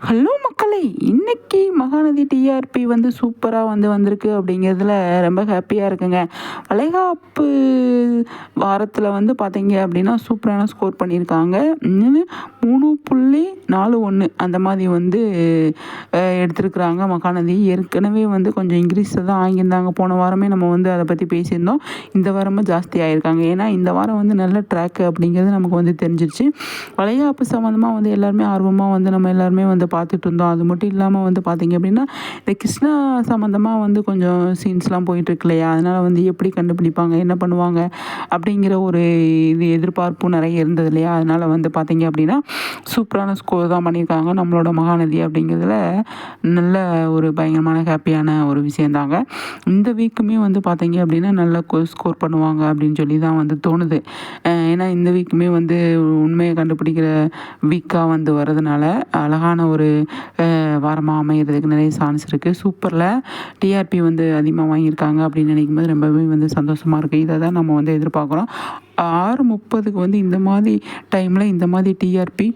Hello மக்களே இன்னைக்கு Mahanadi TRP வந்து சூப்பராக வந்து வந்திருக்கு அப்படிங்கிறதுல ரொம்ப ஹாப்பியாக இருக்குங்க. வளைகாப்பு வாரத்தில் வந்து பார்த்தீங்க அப்படின்னா சூப்பரான ஸ்கோர் பண்ணியிருக்காங்க. மூணு புள்ளி நாலு ஒன்று அந்த மாதிரி வந்து எடுத்துருக்குறாங்க எடுத்திருக்கிறாங்க. மகாநதி ஏற்கனவே வந்து கொஞ்சம் இன்க்ரீஸில் தான் ஆகியிருந்தாங்க. போன வாரமே நம்ம வந்து அதை பற்றி பேசியிருந்தோம். இந்த வாரமும் ஜாஸ்தி ஆகியிருக்காங்க. ஏன்னா இந்த வாரம் வந்து நல்ல ட்ராக் அப்படிங்கிறது நமக்கு வந்து தெரிஞ்சிருச்சு. வளையாப்பு சம்மந்தமாக வந்து எல்லாருமே ஆர்வமாக வந்து நம்ம எல்லாருமே வந்து பார்த்துட்டு இருந்தோம். அது மட்டும் இல்லாமல் வந்து பார்த்தீங்க அப்படின்னா இந்த கிருஷ்ணா சம்மந்தமாக வந்து கொஞ்சம் சீன்ஸ்லாம் போயிட்டுருக்கு இல்லையா? அதனால் வந்து எப்படி கண்டுபிடிப்பாங்க? என்ன பண்ணுவாங்க? அப்படி அப்படிங்கிற ஒரு இது எதிர்பார்ப்பும் நிறைய இருந்தது இல்லையா? அதனால் வந்து பார்த்தீங்க அப்படின்னா சூப்பரான ஸ்கோர் தான் பண்ணியிருக்காங்க. நம்மளோட மகாநதி அப்படிங்கிறதுல நல்ல ஒரு பயங்கரமான ஹாப்பியான ஒரு விஷயந்தாங்க. இந்த வீக்குமே வந்து பார்த்தீங்க அப்படின்னா நல்ல ஸ்கோர் பண்ணுவாங்க அப்படின்னு சொல்லி தான் வந்து தோணுது. ஏன்னா இந்த வீக்குமே வந்து உண்மையை கண்டுபிடிக்கிற வீக்காக வந்து வர்றதுனால அழகான ஒரு வாரமாக அமையிறதுக்கு நிறைய சான்ஸ் இருக்குது சூப்பரில். டிஆர்பி வந்து அதிகமாக வாங்கியிருக்காங்க அப்படின்னு நினைக்கும் போது ரொம்பவே வந்து சந்தோஷமாக இருக்குது இதை தான் நம்ம வந்து எதிர்பார்க்குறோம். ஆறு முப்பதுக்கு வந்து இந்த மாதிரி டைமில் இந்த மாதிரி டிஆர்பி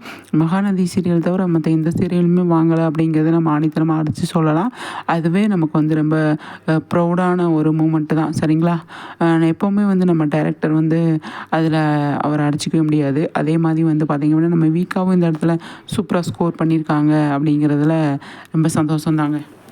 மகாநதி சீரியல் தவிர மற்ற எந்த சீரியலுமே வாங்கலை அப்படிங்கிறத நம்ம ஆணித்தனமாக அடித்து சொல்லலாம். அதுவே நமக்கு வந்து ரொம்ப ப்ரௌடான ஒரு மூமெண்ட்டு தான். சரிங்களா? எப்போவுமே வந்து நம்ம டைரக்டர் வந்து அதில் அவர் அடிச்சிக்கவே முடியாது. அதே மாதிரி வந்து பார்த்திங்க அப்படின்னா நம்ம வீக்காகவும் இந்த இடத்துல சூப்பராக ஸ்கோர் பண்ணியிருக்காங்க அப்படிங்கிறதுல ரொம்ப சந்தோஷம் தாங்க